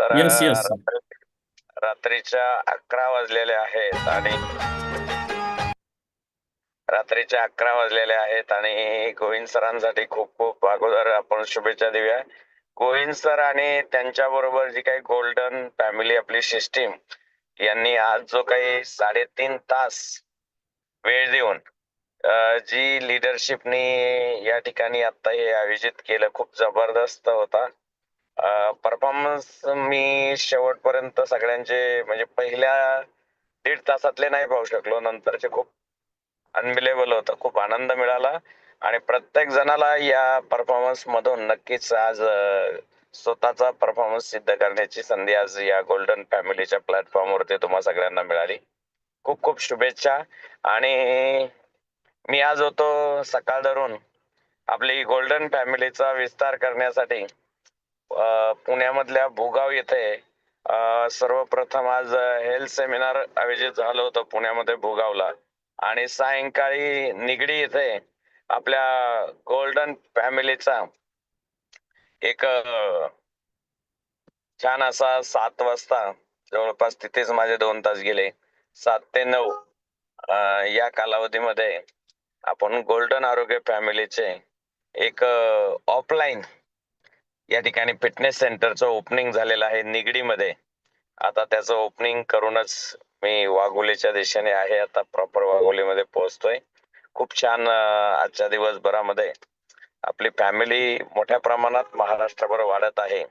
तर अ, रात्री- रात्रीच्या अकरा वाजलेले आहेत आणि रात्रीच्या अकरा वाजलेले आहेत आणि गोविंद सरांसाठी खूप खूप अगोदर आपण शुभेच्छा देऊया. गोविंद सर आणि त्यांच्या बरोबर जी काही गोल्डन फॅमिली आपली सिस्टीम यांनी आज जो काही साडेतीन तास वेळ देऊन जी लिडरशिपनी या ठिकाणी आता हे आयोजित केलं खूप जबरदस्त होता. परफॉर्मन्स मी शेवटपर्यंत सगळ्यांचे म्हणजे पहिल्या दीड तासातले नाही पाहू शकलो. नंतरचे खूप अनबिलेबल होतं. खूप आनंद मिळाला. आणि प्रत्येक जणाला या परफॉर्मन्स मधून नक्कीच आज स्वतःचा परफॉर्मन्स सिद्ध करण्याची संधी आज या गोल्डन फॅमिलीच्या प्लॅटफॉर्म वरती तुम्हा सगळ्यांना मिळाली. खूप खूप शुभेच्छा. आणि मी आज होतो सकाळ धरून आपली गोल्डन फॅमिलीचा विस्तार करण्यासाठी पुण्यामधल्या भूगाव येथे सर्वप्रथम आज हेल्थ सेमिनार आयोजित झालं होतं पुण्यामध्ये भूगावला. आणि सायंकाळी निगडी येथे आपल्या गोल्डन फॅमिलीचा एक छान असा सात वाजता जवळपास तिथेच माझे दोन तास गेले. सात ते नऊ या कालावधीमध्ये आपण गोल्डन आरोग्य फॅमिलीचे एक ऑफलाईन या ठिकाणी फिटनेस सेंटरचं ओपनिंग झालेलं आहे निगडीमध्ये. आता त्याचं ओपनिंग करूनच मी वाघोलीच्या दिशेने आहे. आता प्रॉपर वाघोलीमध्ये पोहोचतोय. खूप छान आजच्या दिवसभरामध्ये आपली फॅमिली मोठ्या प्रमाणात महाराष्ट्रभर वाढत आहे.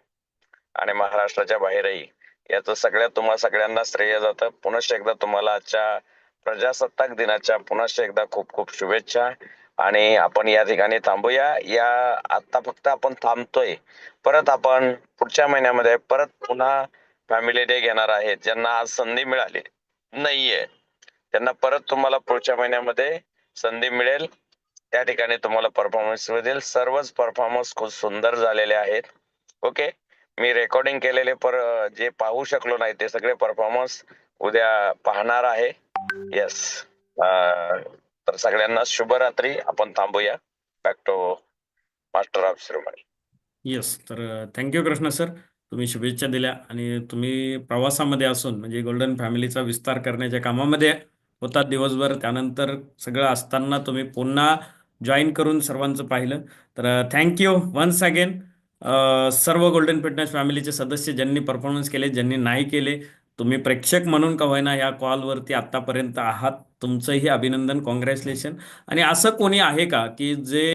आणि महाराष्ट्राच्या बाहेरही. याचं सगळ्या तुम्हा सगळ्यांना श्रेय जातं. पुनश्च एकदा तुम्हाला आजच्या प्रजासत्ताक दिनाच्या पुनश्च एकदा खूप खूप शुभेच्छा. आणि आपण या ठिकाणी थांबूया. या आता फक्त आपण थांबतोय. परत आपण पुढच्या महिन्यामध्ये परत पुन्हा फॅमिली डे घेणार आहे. ज्यांना आज संधी मिळाली नाहीये. त्यांना परत तुम्हाला पुढच्या महिन्यामध्ये संधी मिळेल. त्या ठिकाणी तुम्हाला परफॉर्मन्स मिळेल. सर्वच परफॉर्मन्स खूप सुंदर झालेले आहेत. ओके मी रेकॉर्डिंग केलेले पर जे पाहू शकलो नाही ते सगळे परफॉर्मन्स उद्या पाहणार आहे. येस तर सगळ्यांना शुभरात्री. आपण थांबूया. Back to master of Shrimani yes तर थँक्यू कृष्ण सर तुम्ही शुभेच्छा दिल्या आणि तुम्ही प्रवासामध्ये असून म्हणजे गोल्डन फॅमिलीचा विस्तार करण्याच्या कामामध्ये होतात दिवसभर. त्यानंतर सगळं असताना तुम्ही पुन्हा जॉईन करून सर्वांचं पाहिलं. तर थँक्यू वन्स अगेन सर्व गोल्डन फिटनेस फॅमिलीचे सदस्य ज्यांनी परफॉर्मन्स केले ज्यांनी नाही केले तुम्ही प्रेक्षक म्हणून का होईना या कॉलवरती आत्तापर्यंत आहात? तुमचंही अभिनंदन कॉंग्रॅच्युलेशन आणि असं कोणी आहे का की जे